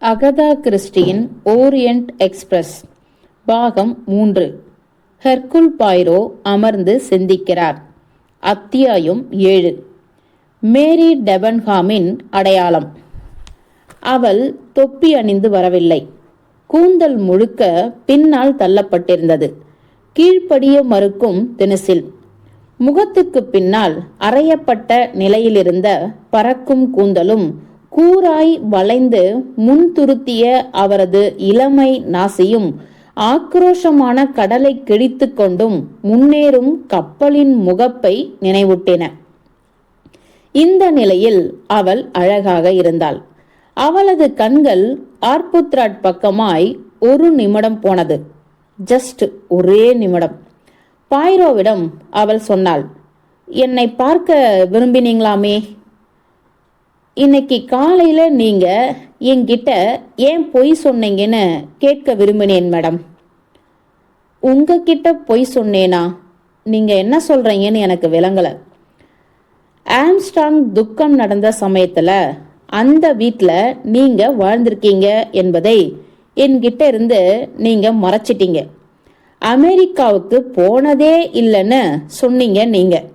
Agatha கிறிஸ்டியின் Orient express பாகம் மூன்று. ஹெர்குல் Poirot அமர்ந்து சிந்திக்கிறார். அத்தியாயம் ஏழு. மேரி டெபன்ஹாமின் அடையாளம். அவள் தொப்பி அணிந்து வரவில்லை. கூந்தல் முழுக்க பின்னால் தள்ளப்பட்டிருந்தது. கீழ்ப்படிய மறுக்கும் தினசில். முகத்துக்கு பின்னால் அறையப்பட்ட நிலையிலிருந்த பறக்கும் கூந்தலும் கூராய் வளைந்து முன்துருத்திய அவரது இளமை நாசியும் ஆக்ரோஷமான கடலை கிழித்து கொண்டும் முன்னேறும் கப்பலின் முகப்பை நினைவூட்டின. இந்த நிலையில் அவள் அழகாக இருந்தாள். அவளது கண்கள் ஆர்புத்ராட் பக்கமாய் ஒரு நிமிடம் போனது. ஜஸ்ட் ஒரே நிமிடம். பாய்ரோவிடம் அவள் சொன்னாள் என்னை பார்க்க விரும்பினீங்களாமே? இன்னைக்கு காலையில நீங்க என்கிட்ட ஏன் பொய் சொன்னீங்கன்னு கேட்க விரும்பினேன் மேடம். உங்ககிட்ட பொய் சொன்னேனா? நீங்க என்ன சொல்றீங்கன்னு எனக்கு விளங்கல. ஆம்ஸ்டாங் துக்கம் நடந்த சமயத்துல அந்த வீட்டில் நீங்க வாழ்ந்திருக்கீங்க என்பதை என்கிட்ட இருந்து நீங்க மறைச்சிட்டீங்க. அமெரிக்காவுக்கு போனதே இல்லைன்னு சொன்னீங்க நீங்கள்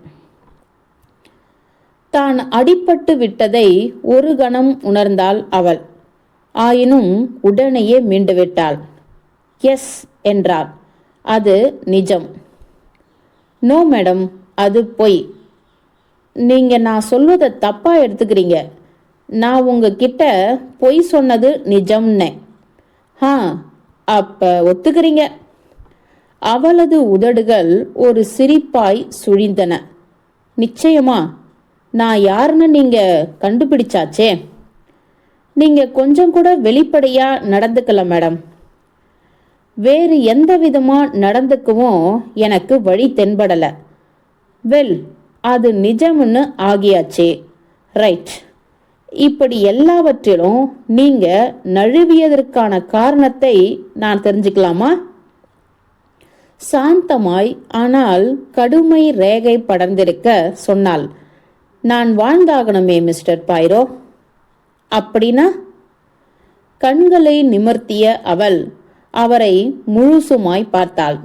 தான் அடிபட்டு விட்டதை ஒரு கணம் உணர்ந்தாள் அவள். ஆயினும் உடனேயே மீண்டு விட்டாள். எஸ் என்றார் அது நிஜம். நோ மேடம் அது பொய். நீங்க நான் சொல்வதை தப்பா எடுத்துக்கிறீங்க. நான் உங்ககிட்ட பொய் சொன்னது நிஜம்னே. ஆ அப்ப ஒத்துக்கிறீங்க. அவளது உதடுகள் ஒரு சிரிப்பாய் சுழிந்தன. நிச்சயமா நான் யாருன்னு நீங்க கண்டுபிடிச்சாச்சே? நீங்க கொஞ்சம் கூட வெளிப்படையா நடந்துக்கல மேடம். வேறு எந்த விதமா நடந்துக்கவும் எனக்கு வழி தென்படல. வெல் அது நிஜம்னு ஆகியாச்சே. ரைட். இப்படி எல்லாவற்றிலும் நீங்க நழுவியதற்கான காரணத்தை நான் தெரிஞ்சுக்கலாமா? சாந்தமாய் ஆனால் கடுமை ரேகை படர்ந்திருக்க சொன்னாள். நான் வாழ்ந்தாகணுமே மிஸ்டர் பாய்ரோ அப்படின்னா? கண்களை நிமர்த்திய அவள் அவரை முழுசுமாய் பார்த்தாள்.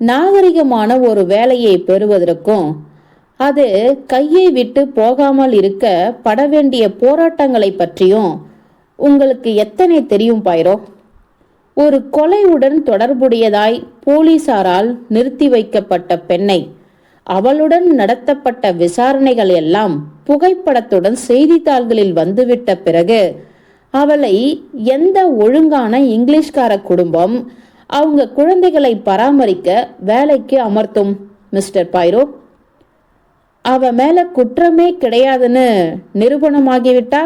நாகரிகமான ஒரு வேலையை பெறுவதற்கும் அது கையை விட்டு போகாமல் இருக்க பட வேண்டிய போராட்டங்களை பற்றியும் உங்களுக்கு எத்தனை தெரியும் பாயிரோ ஒரு கொலையுடன் தொடர்புடையதாய் போலீசாரால் நிறுத்தி வைக்கப்பட்ட பெண்ணை அவளுடன் நடத்தப்பட்ட விசாரணைகள் எல்லாம் புகைப்படத்துடன் செய்தித்தாள்களில் வந்துவிட்ட பிறகு அவளை எந்த ஒழுங்கான இங்கிலீஷ்கார குடும்பம் அவங்க குழந்தைகளை பராமரிக்க வேலைக்கு அமர்த்தும் மிஸ்டர் பைரோ? அவ மேல குற்றமே கிடையாதுன்னு நிரூபணமாகிவிட்டா?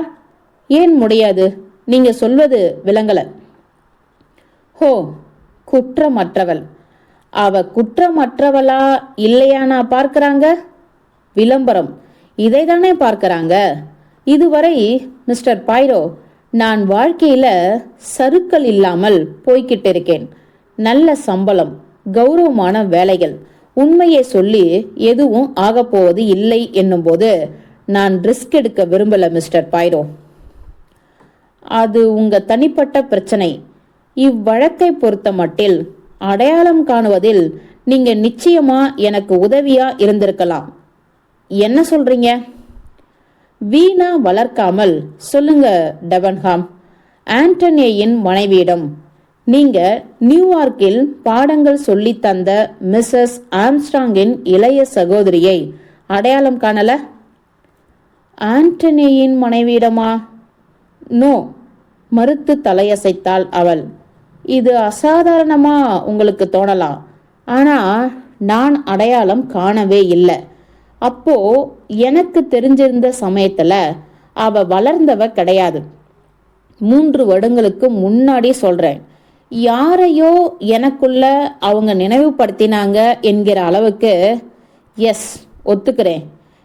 ஏன் முடியாது? நீங்க சொல்வது விளங்கல. ஹோ குற்றமற்றவள். அவ குற்றமற்றவளா இல்லையானா பார்க்கிறாங்க? விளம்பரம். இதை தானே பார்க்கிறாங்க? இதுவரை மிஸ்டர் பைரோ நான் வாழ்க்கையில சருக்கள் இல்லாமல் போய்கிட்டு இருக்கேன். நல்ல சம்பளம் கௌரவமான வேலைகள் உண்மையை சொல்லி எதுவும் ஆகப்போவது இல்லை என்னும்போது நான் ரிஸ்க் எடுக்க விரும்பல மிஸ்டர் பைரோ. அது உங்க தனிப்பட்ட பிரச்சனை. இவ்வழக்கை பொறுத்த மட்டில் அடையாளம் காணுவதில் நீங்க நிச்சயமா எனக்கு உதவியா இருந்திருக்கலாம். என்ன சொல்றீங்க? வீணா வளர்க்காமல் சொல்லுங்க டெவன்ஹாம் ஆண்டனியின் மனைவியிடம் நீங்க நியூயார்க்கில் பாடங்கள் சொல்லி தந்த மிஸ்ஸஸ் ஆம்ஸ்டாங்கின் இளைய சகோதரியை அடையாளம் காணல? ஆண்டனியின் மனைவியிடமா? நோ. மறுத்து தலையசைத்தாள் அவள். இது அசாதாரணமா உங்களுக்கு தோணலாம். ஆனா நான் அடையாளம் காணவே இல்லை. அப்போ எனக்கு தெரிஞ்சிருந்த சமயத்துல அவ வளர்ந்தவ கிடையாது. மூன்று வருடங்களுக்கு முன்னாடி சொல்றேன். யாரையோ எனக்குள்ள அவங்க நினைவுபடுத்தினாங்க என்கிற அளவுக்கு எஸ் ஒத்துக்கிறேன்.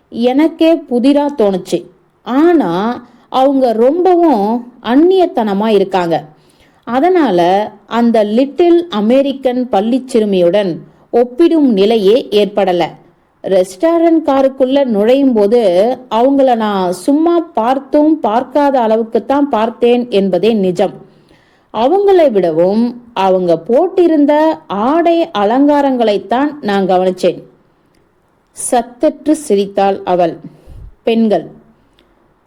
எனக்கே புதிரா தோணுச்சு. ஆனா அவங்க ரொம்பவும் அந்நியத்தனமா இருக்காங்க. அதனால் அந்த லிட்டில் அமெரிக்கன் பள்ளி சிறுமியுடன் ஒப்பிடும் நிலையே ஏற்படலை. ரெஸ்டாரண்ட் காருக்குள்ள நுழையும் போது அவங்கள நான் சும்மா பார்த்தும் பார்க்காத அளவுக்குத்தான் பார்த்தேன் என்பதே நிஜம். அவங்களை விடவும் அவங்க போட்டிருந்த ஆடை அலங்காரங்களைத்தான் நான் கவனிச்சேன். சத்தற்று சிரித்தாள் அவள். பெண்கள்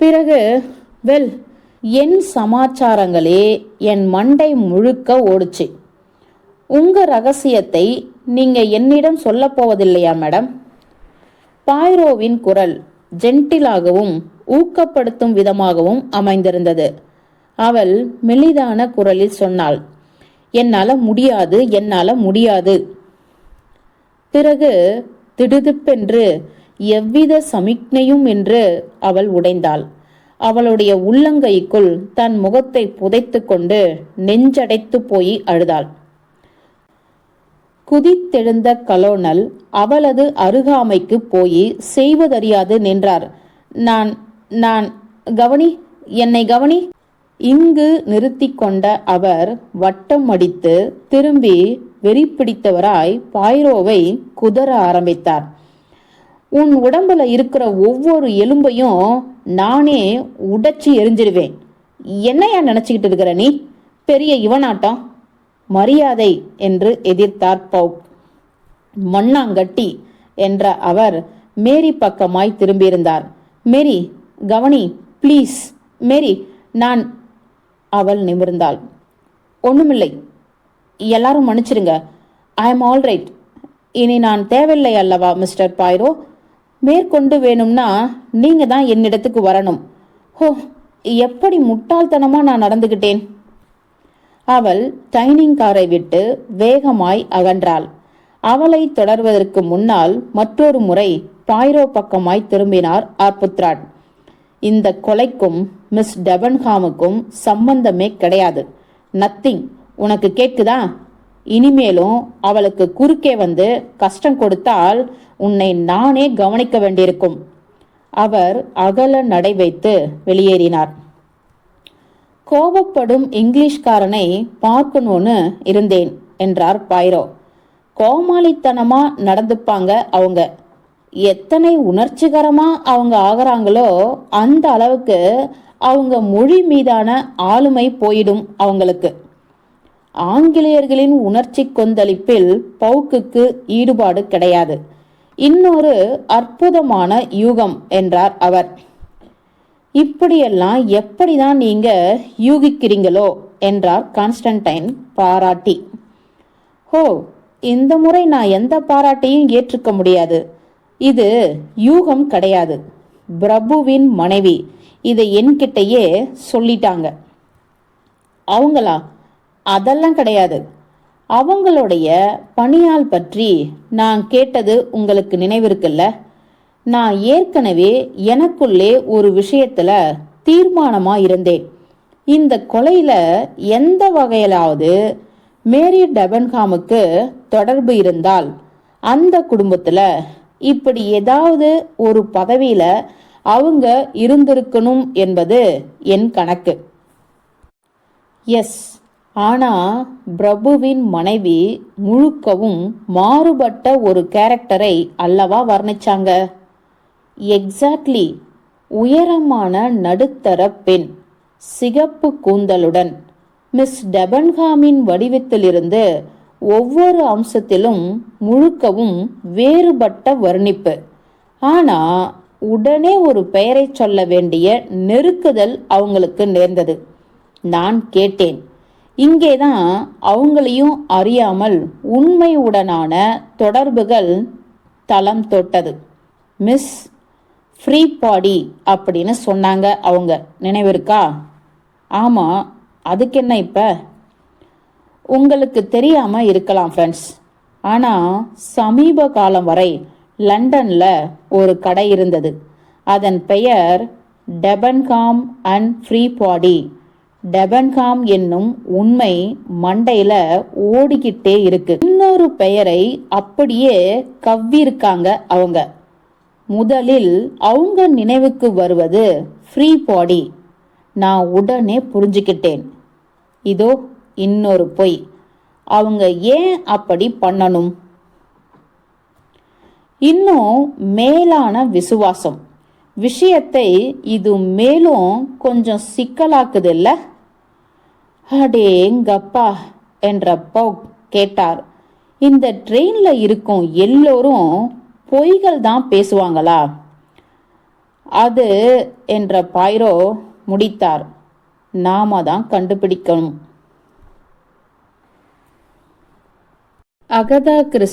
பிறகு வெல் என் சமாச்சாரங்களே என் மண்டை முழுக்க ஓடுச்சு. உங்க ரகசியத்தை நீங்க என்னிடம் சொல்லப் போவதில்லையா மேடம்? பாய்ரோவின் குரல் ஜென்டிலாகவும் ஊக்கப்படுத்தும் விதமாகவும் அமைந்திருந்தது. அவள் மெலிதான குரலில் சொன்னாள் என்னால முடியாது என்னால முடியாது. பிறகு திடுதிப்பென்று எவ்வித சமிக்ஞையும் என்று அவள் உடைந்தாள். அவளுடைய உள்ளங்கைக்குள் தன் முகத்தை புதைத்து கொண்டு நெஞ்சடைத்து போய் அழுதாள். குதித்தெழுந்த கலோனல் அவளது அருகாமைக்கு போய் செய்வதறியாது நின்றார். நான் நான் கவனி என்னை கவனி இங்கு நிறுத்தி கொண்ட அவர் வட்டம் அடித்து திரும்பி வெறி பிடித்தவராய் பாய்ரோவை குதற ஆரம்பித்தார். உன் உடம்புல இருக்கிற ஒவ்வொரு எலும்பையும் நானே உடைச்சி எரிஞ்சிடுவேன் என்னையா நினைச்சுக்கிட்டு இருக்கிற நீ? பெரிய இவனாட்டம் மரியாதை என்று எதிர்த்தார் பவுக். மண்ணாங்கட்டி என்ற அவர் மேரி பக்கமாய் திரும்பியிருந்தார். மேரி கவனி ப்ளீஸ் மேரி நான் அவள் நிமிர்ந்தாள். ஒண்ணுமில்லை. எல்லாரும் மன்னிச்சிருங்க. ஐ எம் ஆல்ரைட் இனி நான் தேவையில்லை அல்லவா மிஸ்டர் பாய்ரோ? மேற்கொண்டு வேணும்னா நீங்க தான் என்னிடத்துக்கு வரணும். ஹோ எப்படி முட்டாள்தனமா நான் நடந்துகிட்டேன்? அவள் டைனிங் காரை விட்டு வேகமாய் அகன்றாள். அவளை தொடர்வதற்கு முன்னால் மற்றொரு முறை பாய்ரோ பக்கமாய் திரும்பினார் ஆர்புத்ராட். இந்த கொலைக்கும் மிஸ் டெபன்ஹாமுக்கும் சம்பந்தமே கிடையாது. நத்திங் உனக்கு கேட்குதா? இனிமேலும் அவளுக்கு குறுக்கே வந்து கஷ்டம் கொடுத்தால் உன்னை நானே கவனிக்க வேண்டியிருக்கும். அவர் அகல நடை வைத்து வெளியேறினார். கோபப்படும் இங்கிலீஷ்காரனை பார்க்கணும்னு இருந்தேன் என்றார் பாய்ரோ. கோமாளித்தனமா நடந்துப்பாங்க அவங்க. எத்தனை உணர்ச்சிகரமா அவங்க ஆகிறாங்களோ அந்த அளவுக்கு அவங்க மொழி மீதான ஆளுமை போயிடும் அவங்களுக்கு. ஆங்கிலேயர்களின் உணர்ச்சி கொந்தளிப்பில் பவுக்குக்கு ஈடுபாடு கிடையாது. இன்னொரு அற்புதமான யூகம் என்றார் அவர். இப்படியெல்லாம் எப்படிதான் நீங்க யூகிக்கிறீங்களோ என்றார் கான்ஸ்டன்டைன் பாராட்டி. ஹோ இந்த முறை நான் எந்த பாராட்டையும் ஏற்றுக்க முடியாது. இது யூகம் கிடையாது. பிரபுவின் மனைவி இதை என்கிட்டயே சொல்லிட்டாங்க. அவங்களா? அதெல்லாம் கிடையாது. அவங்களுடைய பணியால் பற்றி நான் கேட்டது உங்களுக்கு நினைவிருக்குல்ல? நான் ஏற்கனவே எனக்குள்ளே ஒரு விஷயத்துல தீர்மானமா இருந்தேன். இந்த கொலையில எந்த வகையிலாவது மேரி டபன்ஹாமுக்கு தொடர்பு இருந்தால் அந்த குடும்பத்துல இப்படி ஏதாவது ஒரு பதவியில அவங்க இருந்திருக்கணும் என்பது என் கணக்கு. எஸ். ஆனால் பிரபுவின் மனைவி முழுக்கவும் மாறுபட்ட ஒரு கேரக்டரை அல்லவா வர்ணிச்சாங்க? எக்ஸாக்ட்லி உயரமான நடுத்தர பெண் சிகப்பு கூந்தலுடன். மிஸ் டெபன்ஹாமின் வடிவத்திலிருந்து ஒவ்வொரு அம்சத்திலும் முழுக்கவும் வேறுபட்ட வர்ணிப்பு. ஆனால் உடனே ஒரு பெயரை சொல்ல வேண்டிய நெருக்குதல் அவங்களுக்கு நேர்ந்தது. நான் கேட்டேன். இங்கேதான் அவங்களையும் அறியாமல் உண்மையுடனான தொடர்புகள் தளம் தொட்டது. மிஸ் ஃப்ரீ பாடி அப்படின்னு சொன்னாங்க அவங்க. நினைவிருக்கா? ஆமாம் அதுக்கு என்ன இப்போ? உங்களுக்கு தெரியாமல் இருக்கலாம் ஃப்ரெண்ட்ஸ் ஆனால் சமீப காலம் வரை லண்டனில் ஒரு கடை இருந்தது. அதன் பெயர் டெபன்காம் அண்ட் ஃப்ரீ பாடி டெபன்காம் என்னும் உண்மை மண்டையில ஓடிக்கிட்டே இருக்கு. இன்னொரு பெயரை அப்படியே கவ்விருக்காங்க அவங்க. முதலில் அவங்க நினைவுக்கு வருவது ஃப்ரீ பாடி. நான் உடனே புரிஞ்சுக்கிட்டேன். இதோ இன்னொரு பொய். அவங்க ஏன் அப்படி பண்ணணும்? இன்னும் மேலான விசுவாசம். விஷயத்தை இது மேலும் கொஞ்சம் சிக்கலாக்குதில்ல அடேங்கப்பா என்ற பௌக் கேட்டார். இந்த ட்ரெயின்ல இருக்கும் எல்லோரும் பொய்கள் தான் பேசுவாங்களா? அது என்ற பாய்ரோ முடித்தார். நாம தான் கண்டுபிடிக்கணும். Agatha Chris